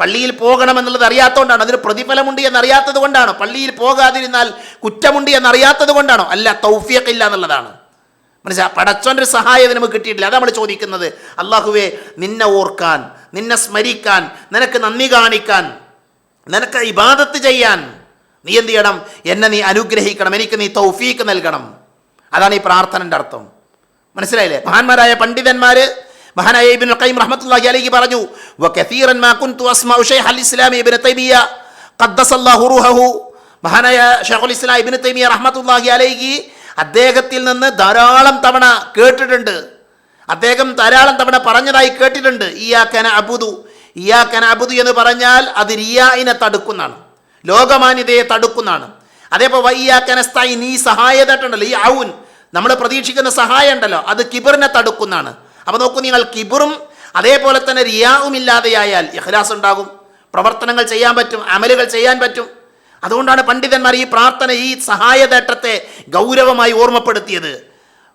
പള്ളിയിൽ പോകണം എന്നുള്ളത് അറിയാത്തതുകൊണ്ടാണ് അതിന് പ്രതിഫലമുണ്ട് എന്നറിയാത്തത് കൊണ്ടാണോ? പള്ളിയിൽ പോകാതിരുന്നാൽ കുറ്റമുണ്ട് എന്നറിയാത്തത് കൊണ്ടാണോ? അല്ല തൗഫിയൊക്കെ ഇല്ല എന്നുള്ളതാണ്. മനസ്സിലാ? പടച്ചോന്റെ സഹായം സഹായം നമുക്ക് കിട്ടിയിട്ടില്ല. അതാണ് നമ്മൾ ചോദിക്കുന്നത്. അള്ളാഹുവെ നിന്നെ ഓർക്കാൻ നിന്നെ സ്മരിക്കാൻ നിനക്ക് നന്ദി കാണിക്കാൻ നിനക്ക് ഇബാദത്ത് ചെയ്യാൻ നീ എന്ത് ചെയ്യണം? എന്നെ നീ അനുഗ്രഹിക്കണം. എനിക്ക് നീ തൗഫീക്ക് നൽകണം. അതാണ് ഈ പ്രാർത്ഥനന്റെ അർത്ഥം. മനസ്സിലായില്ലേ? മഹാന്മാരായ പണ്ഡിതന്മാര് മഹാനായ ഇബിൻ ഖയ്യിം റഹ്മത്തുള്ളാഹി അലൈഹി പറഞ്ഞു വകസീറൻ മാ കുൻതു അസ്മഉ ശൈഖ് അൽ ഇബ്നു തൈമിയ ഖദ്ദസല്ലാഹു റൂഹഹു. മഹാനായ ഷെയ്ഖുൽ ഇസ്ലാം ഇബ്നു തൈമിയ റഹ്മത്തുള്ളാഹി അലൈഹി അദ്ദേഹത്തിൽ നിന്ന് ധാരാളം തവണ കേട്ടിട്ടുണ്ട്. അദ്ദേഹം ധാരാളം തവണ പറഞ്ഞതായി കേട്ടിട്ടുണ്ട്. ഇയാക്കന അബുദു ഇയാക്കന അബുദു എന്ന് പറഞ്ഞാൽ അത് റിയായിനെ തടുക്കുന്നതാണ്. ലോകമാന്യതയെ തടുക്കുന്നതാണ്. അതേപോലെ വയ്യാക്കനസ്തായി നീ സഹായതായിട്ടുണ്ടല്ലോ ഈ ഔൻ നമ്മൾ പ്രതീക്ഷിക്കുന്ന സഹായം ഉണ്ടല്ലോ. അത് കിബറിനെ തടുക്കുന്നതാണ്. അപ്പോൾ നോക്കൂ നിങ്ങൾ കിബറും അതേപോലെ തന്നെ റിയാവും ഇല്ലാതെയായാൽ ഇഖ്ലാസ് ഉണ്ടാകും പ്രവർത്തനങ്ങൾ ചെയ്യാൻ പറ്റും അമലുകൾ ചെയ്യാൻ പറ്റും. അതുകൊണ്ടാണ് പണ്ഡിതന്മാർ ഈ പ്രാർത്ഥന ഈ സഹായതേട്ടത്തെ ഗൗരവമായി ഓർമ്മപ്പെടുത്തിയത്.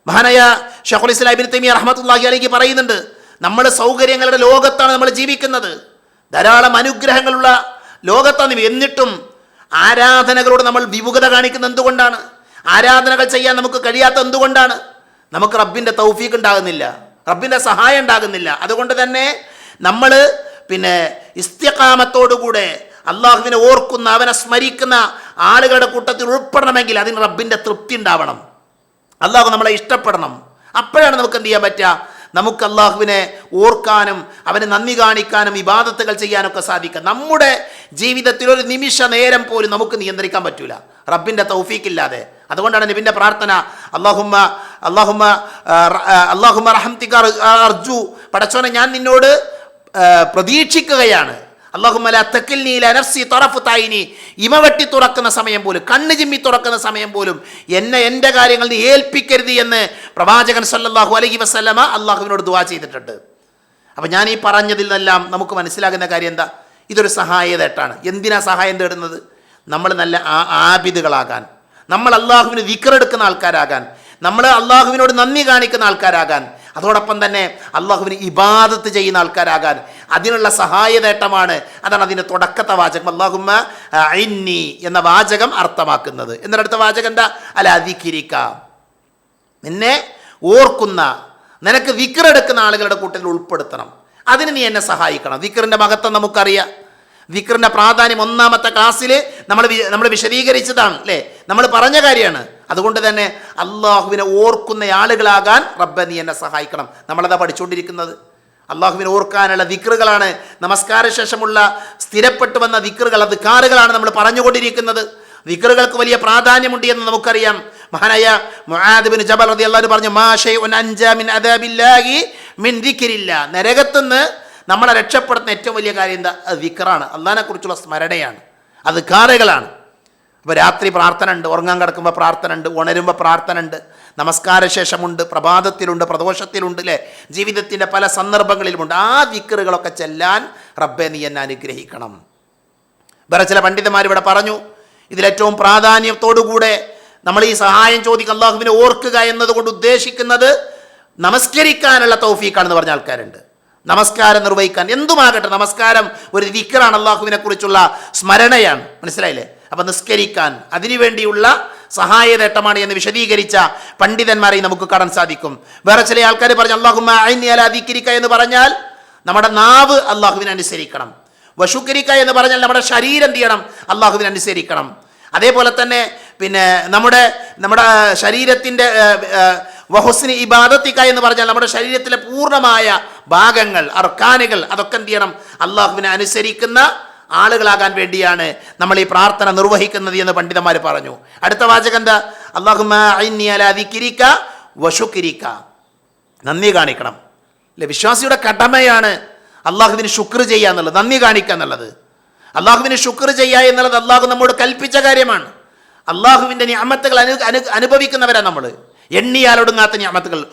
മഹാനായ ഷെഖുൽ ഇസ്ലാം ഇബ്നു തൈമിയ അലൈഹി പറയുന്നുണ്ട് നമ്മൾ സൗകര്യങ്ങളുടെ ലോകത്താണ് നമ്മൾ ജീവിക്കുന്നത്. ധാരാളം അനുഗ്രഹങ്ങളുള്ള ലോകത്താണ് എന്നിട്ടും ആരാധനകളോട് നമ്മൾ വിമുഖത കാണിക്കുന്നത് എന്തുകൊണ്ടാണ്? ആരാധനകൾ ചെയ്യാൻ നമുക്ക് കഴിയാത്ത എന്തുകൊണ്ടാണ്? നമുക്ക് റബ്ബിന്റെ തൗഫീഖ് ഉണ്ടാകുന്നില്ല. റബ്ബിന്റെ സഹായം ഉണ്ടാകുന്നില്ല. അതുകൊണ്ട് തന്നെ നമ്മൾ പിന്നെ ഇസ്ത്യകാമത്തോടുകൂടെ അള്ളാഹുവിനെ ഓർക്കുന്ന അവനെ സ്മരിക്കുന്ന ആളുകളുടെ കൂട്ടത്തിൽ ഉൾപ്പെടണമെങ്കിൽ അതിന് റബ്ബിന്റെ തൃപ്തി ഉണ്ടാവണം. അള്ളാഹു നമ്മളെ ഇഷ്ടപ്പെടണം. അപ്പോഴാണ് നമുക്ക് എന്ത് ചെയ്യാൻ പറ്റുക? നമുക്ക് അള്ളാഹുവിനെ ഓർക്കാനും അവന് നന്ദി കാണിക്കാനും ഇബാദത്തുകൾ ചെയ്യാനൊക്കെ സാധിക്കുക നമ്മുടെ ജീവിതത്തിൽ ഒരു നിമിഷ നേരം പോലും നമുക്ക് നിയന്ത്രിക്കാൻ പറ്റൂല. റബ്ബിന്റെ തൗഫീക്കില്ലാതെ അതുകൊണ്ടാണ് നബിന്റെ പ്രാർത്ഥന അള്ളാഹുമ്മ അള്ളാഹുമ്മ അള്ളാഹുമ്മ റഹംതിക അർജു. പടച്ചോനെ ഞാൻ നിന്നോട് പ്രതീക്ഷിക്കുകയാണ്. അള്ളാഹുമല ഇമവെട്ടി തുറക്കുന്ന സമയം പോലും കണ്ണ് ചിമ്മി തുറക്കുന്ന സമയം പോലും എന്നെ എന്റെ കാര്യങ്ങൾ നീ ഏൽപ്പിക്കരുത് എന്ന് പ്രവാചകൻ സല്ലാഹു അലൈഹി വസ്ലമ അള്ളാഹുവിനോട് ദുവാ ചെയ്തിട്ടുണ്ട്. അപ്പം ഞാൻ ഈ പറഞ്ഞതിൽ നിന്നെല്ലാം നമുക്ക് മനസ്സിലാകുന്ന കാര്യം എന്താ? ഇതൊരു സഹായതേട്ടാണ്. എന്തിനാ സഹായം തേടുന്നത്? നമ്മൾ നല്ല ആ ആബിദുകളാകാൻ. നമ്മൾ അള്ളാഹുവിന് വിക്കറെടുക്കുന്ന ആൾക്കാരാകാൻ. നമ്മൾ അള്ളാഹുവിനോട് നന്ദി കാണിക്കുന്ന ആൾക്കാരാകാൻ. അതോടൊപ്പം തന്നെ അള്ളാഹുവിന് ഇബാദത്ത് ചെയ്യുന്ന ആൾക്കാരാകാൻ അതിനുള്ള സഹായ നേട്ടമാണ്. അതാണ് അതിന്റെ തുടക്കത്തെ വാചകം. അള്ളാഹുമ്മ ഐന്നി എന്ന വാചകം അർത്ഥമാക്കുന്നത്. എന്നിട്ടടുത്ത വാചകം എന്താ? അല്ല അതിക്കിരിക്ക നിന്നെ ഓർക്കുന്ന നിനക്ക് വിക്രെടുക്കുന്ന ആളുകളുടെ കൂട്ടത്തിൽ ഉൾപ്പെടുത്തണം. അതിന് നീ എന്നെ സഹായിക്കണം. വിക്രിന്റെ മഹത്വം നമുക്കറിയാം. വിക്രിന്റെ പ്രാധാന്യം ഒന്നാമത്തെ ക്ലാസ്സിൽ നമ്മൾ നമ്മൾ വിശദീകരിച്ചതാണ് അല്ലേ? നമ്മൾ പറഞ്ഞ കാര്യമാണ്. അതുകൊണ്ട് തന്നെ അള്ളാഹുവിനെ ഓർക്കുന്ന ആളുകളാകാൻ റബ്ബ നീ എന്നെ സഹായിക്കണം. നമ്മളതാ പഠിച്ചുകൊണ്ടിരിക്കുന്നത് അള്ളാഹുവിനെ ഓർക്കാനുള്ള ദിക്റുകളാണ് നമസ്കാര ശേഷമുള്ള സ്ഥിരപ്പെട്ടു വന്ന ദിക്റുകൾ അത് കാറുകളാണ് നമ്മൾ പറഞ്ഞുകൊണ്ടിരിക്കുന്നത്. ദിക്റുകൾക്ക് വലിയ പ്രാധാന്യമുണ്ട് എന്ന് നമുക്കറിയാം. മഹാനായ മുആദ് ബിൻ ജബൽ റളിയല്ലാഹു പറഞ്ഞു മാ ഷൈഉൻ അൻജാ മിൻ അദാബില്ലാഹി മിൻ ദിക്രില്ല. നരകത്തുനിന്ന് നമ്മളെ രക്ഷപ്പെടുത്തുന്ന ഏറ്റവും വലിയ കാര്യം എന്താ? ദിക്റാണ് അള്ളാഹിനെ സ്മരണയാണ്. അത് കാറുകളാണ് അപ്പോൾ രാത്രി പ്രാർത്ഥന ഉണ്ട് ഉറങ്ങാൻ കിടക്കുമ്പോൾ പ്രാർത്ഥന ഉണ്ട് ഉണരുമ്പോൾ പ്രാർത്ഥന ഉണ്ട് നമസ്കാര ശേഷമുണ്ട് പ്രഭാതത്തിലുണ്ട് പ്രദോഷത്തിലുണ്ട് അല്ലേ ജീവിതത്തിന്റെ പല സന്ദർഭങ്ങളിലുമുണ്ട്. ആ ദിക്കറുകളൊക്കെ ചെല്ലാൻ റബ്ബെ നീ എന്നെ അനുഗ്രഹിക്കണം. വേറെ ചില പണ്ഡിതന്മാർ ഇവിടെ പറഞ്ഞു ഇതിലേറ്റവും പ്രാധാന്യത്തോടുകൂടെ നമ്മൾ ഈ സഹായം ചോദിക്കുക അള്ളാഹുവിനെ ഓർക്കുക എന്നതുകൊണ്ട് ഉദ്ദേശിക്കുന്നത് നമസ്കരിക്കാനുള്ള തൗഫീഖാണെന്ന് പറഞ്ഞ ആൾക്കാരുണ്ട്. നമസ്കാരം നിർവഹിക്കാൻ എന്തുമാകട്ടെ നമസ്കാരം ഒരു ദിക്കറാണ് അള്ളാഹുവിനെ കുറിച്ചുള്ള സ്മരണയാണ്. മനസ്സിലായില്ലേ? അപ്പം നിസ്കരിക്കാൻ അതിനുവേണ്ടിയുള്ള സഹായ നേട്ടമാണ് എന്ന് വിശദീകരിച്ച പണ്ഡിതന്മാരെ നമുക്ക് കാണാൻ സാധിക്കും. വേറെ ചില ആൾക്കാർ പറഞ്ഞു അള്ളാഹുമ്മ എന്ന് പറഞ്ഞാൽ നമ്മുടെ നാവ് അള്ളാഹുവിനെ അനുസരിക്കണം. വശുക്കരിക്ക എന്ന് പറഞ്ഞാൽ നമ്മുടെ ശരീരം ചെയ്യണം? അള്ളാഹുവിനെ അനുസരിക്കണം. അതേപോലെ തന്നെ പിന്നെ നമ്മുടെ നമ്മുടെ ശരീരത്തിന്റെ വഹുസിന് ഇബാദത്തിക്ക എന്ന് പറഞ്ഞാൽ നമ്മുടെ ശരീരത്തിലെ പൂർണമായ ഭാഗങ്ങൾ അർക്കാനുകൾ അതൊക്കെ എന്ത് ചെയ്യണം? അള്ളാഹുവിനെ അനുസരിക്കുന്ന ആളുകളാകാൻ വേണ്ടിയാണ് നമ്മൾ ഈ പ്രാർത്ഥന നിർവഹിക്കുന്നത് എന്ന് പണ്ഡിതന്മാർ പറഞ്ഞു. അടുത്ത വാചകം എന്താ? അള്ളാഹുമിരിക്ക വശുക്കിരിക്ക നന്ദി കാണിക്കണം. അല്ലെ? വിശ്വാസിയുടെ കടമയാണ് അള്ളാഹുവിന് ശുക്ർ ചെയ്യുക എന്നുള്ളത്. നന്ദി കാണിക്കുക എന്നുള്ളത്. അള്ളാഹുവിന് ശുക്ർ ചെയ്യുക എന്നുള്ളത് അള്ളാഹു നമ്മോട് കൽപ്പിച്ച കാര്യമാണ്. അള്ളാഹുവിന്റെ നിയമത്തുകൾ അനു അനു അനുഭവിക്കുന്നവരാണ് നമ്മൾ. എണ്ണിയാലൊടുങ്ങാത്ത ഞാമത്തുകൾ.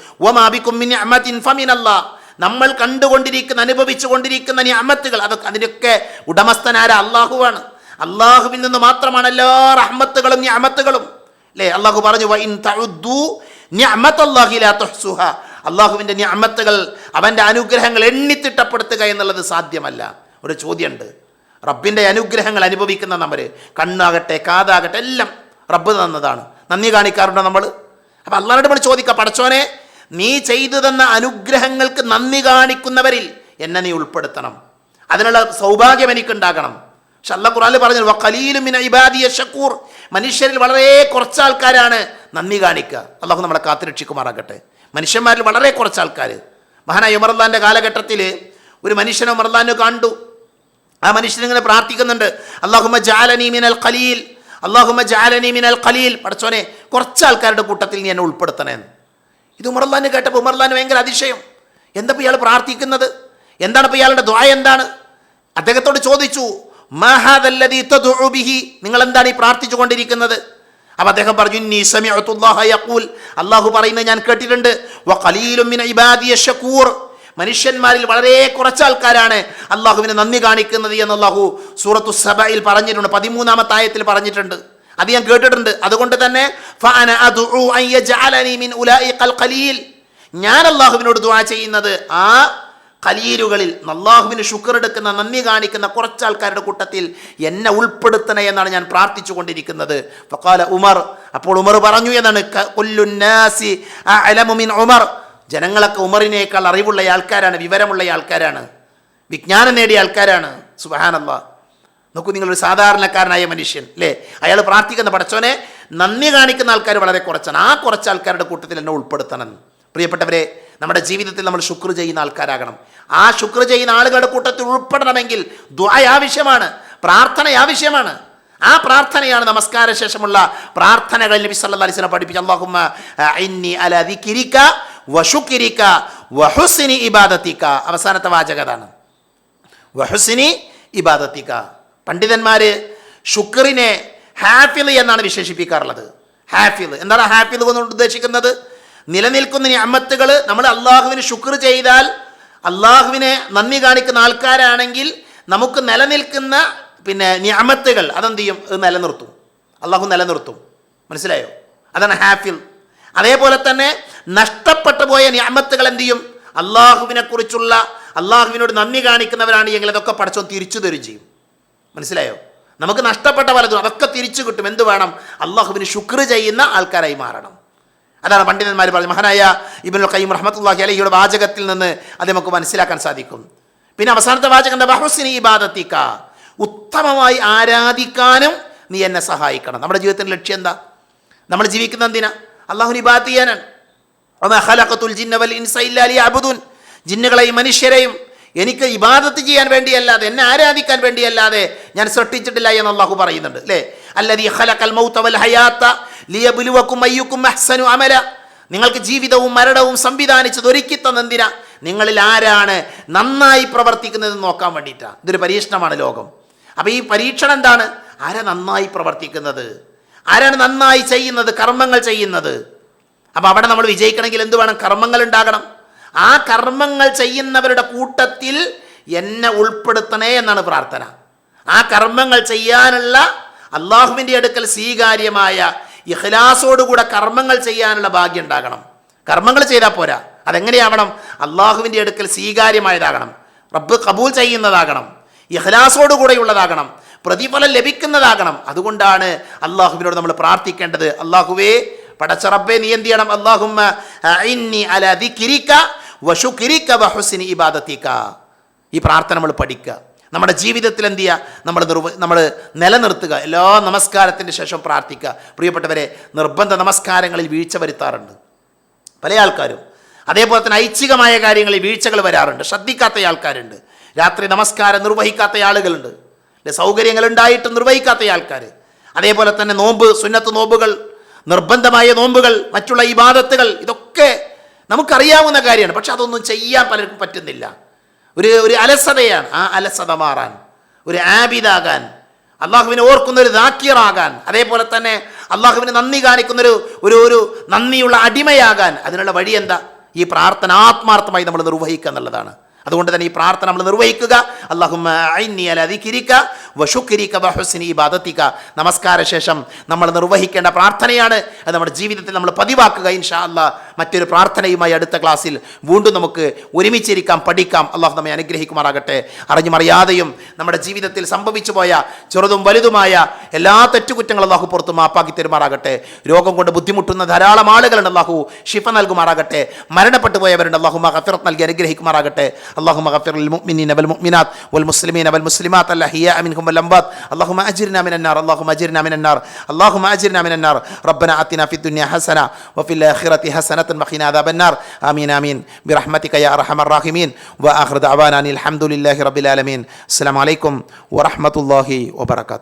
നമ്മൾ കണ്ടുകൊണ്ടിരിക്കുന്ന അനുഭവിച്ചു കൊണ്ടിരിക്കുന്ന ഞാമത്തുകൾ അതൊക്കെ അതിനൊക്കെ ഉടമസ്ഥനാര അള്ളാഹുവാണ് അള്ളാഹുവിൽ നിന്ന് മാത്രമാണ് എല്ലാ റഹ്മത്തുകളും ഞാമത്തുകളും. അല്ലേ അള്ളാഹു പറഞ്ഞു. അള്ളാഹുവിന്റെ ഞാമത്തുകൾ അവന്റെ അനുഗ്രഹങ്ങൾ എണ്ണിത്തിട്ടപ്പെടുത്തുക എന്നുള്ളത് സാധ്യമല്ല. ഒരു ചോദ്യമുണ്ട്. റബ്ബിന്റെ അനുഗ്രഹങ്ങൾ അനുഭവിക്കുന്ന നമ്മൾ കണ്ണാകട്ടെ കാതാകട്ടെ എല്ലാം റബ്ബ് തന്നതാണ്. നന്ദി കാണിക്കാറുണ്ടോ നമ്മൾ അപ്പം അള്ളാഹോട് നമ്മൾ ചോദിക്ക പടച്ചോനെ നീ ചെയ്തു തന്ന അനുഗ്രഹങ്ങൾക്ക് നന്ദി കാണിക്കുന്നവരിൽ എന്നെ നീ ഉൾപ്പെടുത്തണം. അതിനുള്ള സൗഭാഗ്യം എനിക്കുണ്ടാകണം. പക്ഷെ അല്ല ഖുറാനിൽ പറഞ്ഞു കലീലും ഇബാദിയ ഷക്കൂർ മനുഷ്യരിൽ വളരെ കുറച്ച് ആൾക്കാരാണ് നന്ദി കാണിക്കുക. അള്ളാഹു നമ്മളെ കാത്തുരക്ഷിക്കുമാറാകട്ടെ മനുഷ്യന്മാരിൽ വളരെ കുറച്ച് ആൾക്കാർ മഹാനായ ഉമർദാന്റെ കാലഘട്ടത്തിൽ ഒരു മനുഷ്യനെ ഉമർദാന് കണ്ടു. ആ മനുഷ്യനിങ്ങനെ പ്രാർത്ഥിക്കുന്നുണ്ട് അള്ളാഹുമ ജാലനി മിനൽ ഖലീൽ. അള്ളാഹുമ ജാലനി മിനൽ ഖലീൽ. പഠിച്ചോനെ കുറച്ച് ആൾക്കാരുടെ കൂട്ടത്തിൽ നീ എന്നെ ഉൾപ്പെടുത്തണേന്ന്. ഇത് ഉമർലാന് കേട്ടപ്പോൾ ഉമർലാൻ ഭയങ്കര അതിശയം. എന്താ ഇയാൾ പ്രാർത്ഥിക്കുന്നത്? എന്താണ് ഇപ്പോൾ ഇയാളുടെ ദ്വായ എന്താണ്? അദ്ദേഹത്തോട് ചോദിച്ചു നിങ്ങൾ എന്താണ് ഈ പ്രാർത്ഥിച്ചു കൊണ്ടിരിക്കുന്നത്? അപ്പം അദ്ദേഹം പറഞ്ഞു "ഇന്നി സമിഅതുല്ലാഹ യഖൂൽ. അള്ളാഹു പറയുന്നത് ഞാൻ കേട്ടിട്ടുണ്ട് മിൻ ഇബാദിയ മനുഷ്യന്മാരിൽ വളരെ കുറച്ച് ആൾക്കാരാണ് അള്ളാഹുവിന് നന്ദി കാണിക്കുന്നത് എന്ന് അള്ളാഹു സൂറത്തു സബയിൽ പറഞ്ഞിട്ടുണ്ട് പതിമൂന്നാമത്തെ ആയത്തിൽ പറഞ്ഞിട്ടുണ്ട്. അത് ഞാൻ കേട്ടിട്ടുണ്ട്. അതുകൊണ്ട് തന്നെ ഞാൻ അള്ളാഹുവിനോട് ദുആ ചെയ്യുന്നത് ആ കലീലുകളിൽ അള്ളാഹുവിന് ശുക്ർ എടുക്കുന്ന നന്ദി കാണിക്കുന്ന കുറച്ച് ആൾക്കാരുടെ കൂട്ടത്തിൽ എന്നെ ഉൾപ്പെടുത്തണേ എന്നാണ് ഞാൻ പ്രാർത്ഥിച്ചു കൊണ്ടിരിക്കുന്നത് ഫഖാല ഉമർ അപ്പോൾ ഉമർ പറഞ്ഞു എന്നാണ് ഉമർ. ജനങ്ങളൊക്കെ ഉമറിനേക്കാൾ അറിവുള്ള ആൾക്കാരാണ് വിവരമുള്ള ആൾക്കാരാണ് വിജ്ഞാനം നേടിയ ആൾക്കാരാണ്. സുബഹാനല്ല. നോക്കൂ നിങ്ങളൊരു സാധാരണക്കാരനായ മനുഷ്യൻ അല്ലേ അയാൾ പ്രാർത്ഥിക്കുന്ന പടച്ചോനെ നന്ദി കാണിക്കുന്ന ആൾക്കാർ വളരെ കുറച്ചാണ്. ആ കുറച്ച് ആൾക്കാരുടെ കൂട്ടത്തിൽ എന്നെ ഉൾപ്പെടുത്തണം. പ്രിയപ്പെട്ടവരെ നമ്മുടെ ജീവിതത്തിൽ നമ്മൾ ശുക്ർ ചെയ്യുന്ന ആൾക്കാരാകണം. ആ ശുക്ർ ചെയ്യുന്ന ആളുകളുടെ കൂട്ടത്തിൽ ഉൾപ്പെടണമെങ്കിൽ ദ്വായ ആവശ്യമാണ് പ്രാർത്ഥന ആവശ്യമാണ് ആ പ്രാർത്ഥനയാണ് നമസ്കാര ശേഷമുള്ള പ്രാർത്ഥനകൾ. നബി സല്ലല്ലാഹു അലൈഹി വസല്ലം പഠിപ്പിച്ച അല്ലാഹുമ്മ ഇന്നി വശുക്രിക വഹുസിനി ഇബാദത്തിക്ക. അവസാനത്തെ വാചകതാണ് വഹുസിനി ഇബാദത്തിക്ക. പണ്ഡിതന്മാർ ശുക്രിനെ ഹാഫിൽ എന്നാണ് വിശേഷിപ്പിക്കാറുള്ളത്. ഹാഫിൽ. എന്താണ് ഹാഫിൽ കൊണ്ട് ഉദ്ദേശിക്കുന്നത്? നിലനിൽക്കുന്ന അമ്മത്തുകൾ നമ്മൾ അള്ളാഹുവിന് ശുക്ർ ചെയ്താൽ അള്ളാഹുവിനെ നന്ദി കാണിക്കുന്ന ആൾക്കാരാണെങ്കിൽ നമുക്ക് നിലനിൽക്കുന്ന പിന്നെ നിയമത്തുകൾ അതെന്ത് ചെയ്യും? നിലനിർത്തും. അള്ളാഹു നിലനിർത്തും. മനസ്സിലായോ? അതാണ് ഹാഫിൽ. അതേപോലെ തന്നെ നഷ്ടപ്പെട്ടു പോയ ഞാമത്തുകൾ എന്ത് ചെയ്യും? അള്ളാഹുവിനെ കുറിച്ചുള്ള അള്ളാഹുവിനോട് നന്ദി കാണിക്കുന്നവരാണ് എങ്കിൽ അതൊക്കെ പഠിച്ചോ തിരിച്ചു തരും ചെയ്യും. മനസ്സിലായോ? നമുക്ക് നഷ്ടപ്പെട്ട പലതും അതൊക്കെ തിരിച്ചു കിട്ടും. എന്ത് വേണം? അള്ളാഹുവിന് ശുക്ർ ചെയ്യുന്ന ആൾക്കാരായി മാറണം. അതാണ് പണ്ഡിതന്മാർ പറഞ്ഞത്. മഹാനായ ഇബിനുൽ ഖയ്യിം റഹ്മത്തുള്ളാഹി അലഹിയുടെ വാചകത്തിൽ നിന്ന് അത് നമുക്ക് മനസ്സിലാക്കാൻ സാധിക്കും. പിന്നെ അവസാനത്തെ വാചകം എന്താ? ബഹുസിനി ഇബാദത്തിക്ക ഉത്തമമായി ആരാധിക്കാനും നീ എന്നെ സഹായിക്കണം. നമ്മുടെ ജീവിതത്തിന്റെ ലക്ഷ്യം എന്താ? നമ്മൾ ജീവിക്കുന്ന എന്തിനാ? അള്ളാഹുന് ഇബാദത്ത് ചെയ്യാനാണ് ജിന്നുകളെയും മനുഷ്യരെയും എനിക്ക് ഇബാദത്ത് ചെയ്യാൻ വേണ്ടിയല്ലാതെ എന്നെ ആരാധിക്കാൻ വേണ്ടിയല്ലാതെ ഞാൻ സൃഷ്ടിച്ചിട്ടില്ല എന്ന് അള്ളാഹു പറയുന്നുണ്ട് അല്ലേ? അല്ലദീ ഖലഖൽ മൗത വൽ ഹയാത്ത ലിയബ്ലുവക്കും അയ്യുക്കും അഹ്സനു അമല. നിങ്ങൾക്ക് ജീവിതവും മരണവും സംവിധാനിച്ചത് ഒരുക്കി തന്നെന്തിനാ? നിങ്ങളിൽ ആരാണ് നന്നായി പ്രവർത്തിക്കുന്നത് നോക്കാൻ വേണ്ടിയിട്ടാണ് ഇതൊരു പരീക്ഷണമാണ് ലോകം. അപ്പോൾ ഈ പരീക്ഷണം എന്താണ്? ആരാ നന്നായി പ്രവർത്തിക്കുന്നത്? ആരാണ് നന്നായി ചെയ്യുന്നത് കർമ്മങ്ങൾ ചെയ്യുന്നത്? അപ്പോൾ അവിടെ നമ്മൾ വിജയിക്കണമെങ്കിൽ എന്ത് വേണം? കർമ്മങ്ങൾ ഉണ്ടാകണം. ആ കർമ്മങ്ങൾ ചെയ്യുന്നവരുടെ കൂട്ടത്തിൽ എന്നെ ഉൾപ്പെടുത്തണേ എന്നാണ് പ്രാർത്ഥന. ആ കർമ്മങ്ങൾ ചെയ്യാനുള്ള അള്ളാഹുവിന്റെ അടുക്കൽ സ്വീകാര്യമായ ഇഖ്ലാസോടുകൂടെ കർമ്മങ്ങൾ ചെയ്യാനുള്ള ഭാഗ്യം ഉണ്ടാകണം. കർമ്മങ്ങൾ ചെയ്താൽ പോരാ. അതെങ്ങനെയാവണം? അള്ളാഹുവിന്റെ അടുക്കൽ സ്വീകാര്യമായതാകണം. റബ്ബ് കബൂൽ ചെയ്യുന്നതാകണം. ഇഖ്ലാസോടുകൂടെയുള്ളതാകണം. പ്രതിഫലം ലഭിക്കുന്നതാകണം. അതുകൊണ്ടാണ് അള്ളാഹുവിനോട് നമ്മൾ പ്രാർത്ഥിക്കേണ്ടത്. അള്ളാഹുവേ പടച്ചറബ്ബെ നീ എന്ത് ചെയ്യണം? അള്ളാഹുമ്മ ഇബാദത്തിക്ക ഈ പ്രാർത്ഥന നമ്മൾ പഠിക്കുക നമ്മുടെ ജീവിതത്തിൽ എന്ത് ചെയ്യുക നമ്മൾ നിർവ നമ്മൾ നിലനിർത്തുക. എല്ലാ നമസ്കാരത്തിന്റെ ശേഷം പ്രാർത്ഥിക്കുക പ്രിയപ്പെട്ടവരെ നിർബന്ധ നമസ്കാരങ്ങളിൽ വീഴ്ച വരുത്താറുണ്ട്. പല ആൾക്കാരും. അതേപോലെ തന്നെ ഐച്ഛികമായ കാര്യങ്ങളിൽ വീഴ്ചകൾ വരാറുണ്ട്. ശ്രദ്ധിക്കാത്ത ആൾക്കാരുണ്ട്. രാത്രി നമസ്കാരം നിർവഹിക്കാത്ത ആളുകളുണ്ട്. സൗകര്യങ്ങൾ ഉണ്ടായിട്ട് നിർവഹിക്കാത്ത ആൾക്കാർ അതേപോലെ തന്നെ നോമ്പ് സുന്നത്ത് നോമ്പുകൾ നിർബന്ധമായ നോമ്പുകൾ മറ്റുള്ള ഇബാദത്തുകൾ ഇതൊക്കെ നമുക്കറിയാവുന്ന കാര്യമാണ്. പക്ഷെ അതൊന്നും ചെയ്യാൻ പലർക്കും പറ്റുന്നില്ല. ഒരു ഒരു അലസതയാണ്. ആ അലസത മാറാൻ ഒരു ആബിദാകാൻ അള്ളാഹുവിനെ ഓർക്കുന്ന ഒരു ദാക്കിയറാകാൻ അതേപോലെ തന്നെ അള്ളാഹുവിന് നന്ദി കാണിക്കുന്നൊരു ഒരു ഒരു നന്ദിയുള്ള അടിമയാകാൻ അതിനുള്ള വഴി എന്താ ഈ പ്രാർത്ഥന ആത്മാർത്ഥമായി നമ്മൾ നിർവഹിക്കുക എന്നുള്ളതാണ്. അതുകൊണ്ട് തന്നെ ഈ പ്രാർത്ഥന നമ്മൾ നിർവഹിക്കുക. അള്ളാഹുക്കിരിക്കുക നമസ്കാര ശേഷം നമ്മൾ നിർവഹിക്കേണ്ട പ്രാർത്ഥനയാണ്. അത് നമ്മുടെ ജീവിതത്തിൽ നമ്മൾ പതിവാക്കുക ഇൻഷാ അല്ലാ മറ്റൊരു പ്രാർത്ഥനയുമായി അടുത്ത ക്ലാസ്സിൽ വീണ്ടും നമുക്ക് ഒരുമിച്ചിരിക്കാം പഠിക്കാം. അള്ളാഹു നമ്മെ അനുഗ്രഹിക്കുമാറാകട്ടെ. അറിഞ്ഞു മറിയാതെയും നമ്മുടെ ജീവിതത്തിൽ സംഭവിച്ചു പോയ ചെറുതും വലുതുമായ എല്ലാ തെറ്റുകുറ്റങ്ങളും അള്ളാഹു പുറത്ത് മാപ്പാക്കി തരുമാറാകട്ടെ. രോഗം കൊണ്ട് ബുദ്ധിമുട്ടുന്ന ധാരാളം ആളുകളുണ്ട് അള്ളാഹു ഷിഫ നൽകുമാറാകട്ടെ. മരണപ്പെട്ടു പോയവരുണ്ട് അള്ളാഹു മഹഫിറത്ത് നൽകി അനുഗ്രഹിക്കുമാറാകട്ടെ. اللهم اغفر للمؤمنين والمؤمنات والمسلمين والمسلمات الأحياء منهم والأموات. اللهم أجرنا من النار اللهم أجرنا من النار اللهم أجرنا من النار. ربنا آتنا في الدنيا حسنة وفي الآخرة حسنة وقنا عذاب النار. آمين آمين. برحمتك يا أرحم الراحمين. وآخر دعوانا الحمد لله رب العالمين. السلام عليكم ورحمة الله وبركاته.